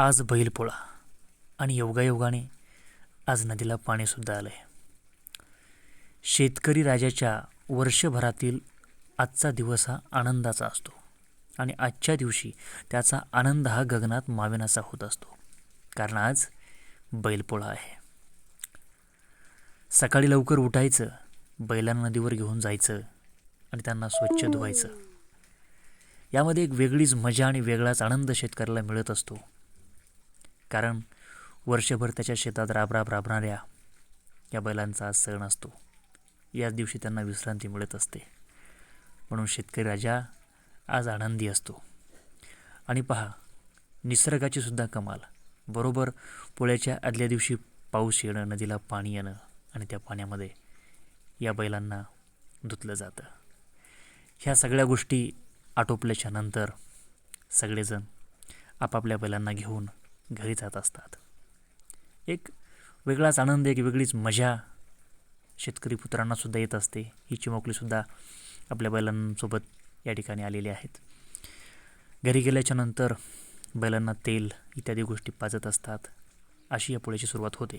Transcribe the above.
आज बैलपोळा आणि योगायोगाने आज नदीला पाणीसुद्धा आलं आहे शेतकरी राजाच्या वर्षभरातील आजचा दिवस हा आनंदाचा असतो आणि आजच्या दिवशी त्याचा आनंद हा गगनात मावेनाचा होत असतो. कारण आज बैलपोळा आहे. सकाळी लवकर उठायचं बैलांना नदीवर घेऊन जायचं आणि त्यांना स्वच्छ धुवायचं. यामध्ये एक वेगळीच मजा आणि वेगळाच आनंद शेतकऱ्याला मिळत असतो. कारण वर्षभर त्याच्या शेतात राबराब राबणाऱ्या या बैलांचा आज सण असतो. याच दिवशी त्यांना विश्रांती मिळत असते. म्हणून शेतकरी राजा आज आनंदी असतो. आणि पहा निसर्गाची सुद्धा कमाल. बरोबर पोळ्याच्या आदल्या दिवशी पाऊस येणं नदीला पाणी येणं आणि त्या पाण्यामध्ये या बैलांना धुतलं जातं. ह्या सगळ्या गोष्टी आटोपल्याच्या नंतर सगळेजण आपापल्या बैलांना घेऊन घरी जात असतात. एक वेगळाच आनंद एक वेगळीच मजा शेतकरी पुत्रांनासुद्धा येत असते. ही चिमोकलीसुद्धा आपल्या बैलांसोबत या ठिकाणी आलेली आहेत. घरी गेल्याच्यानंतर बैलांना तेल इत्यादी गोष्टी पाजत असतात. अशी या पोळ्याची सुरुवात होते.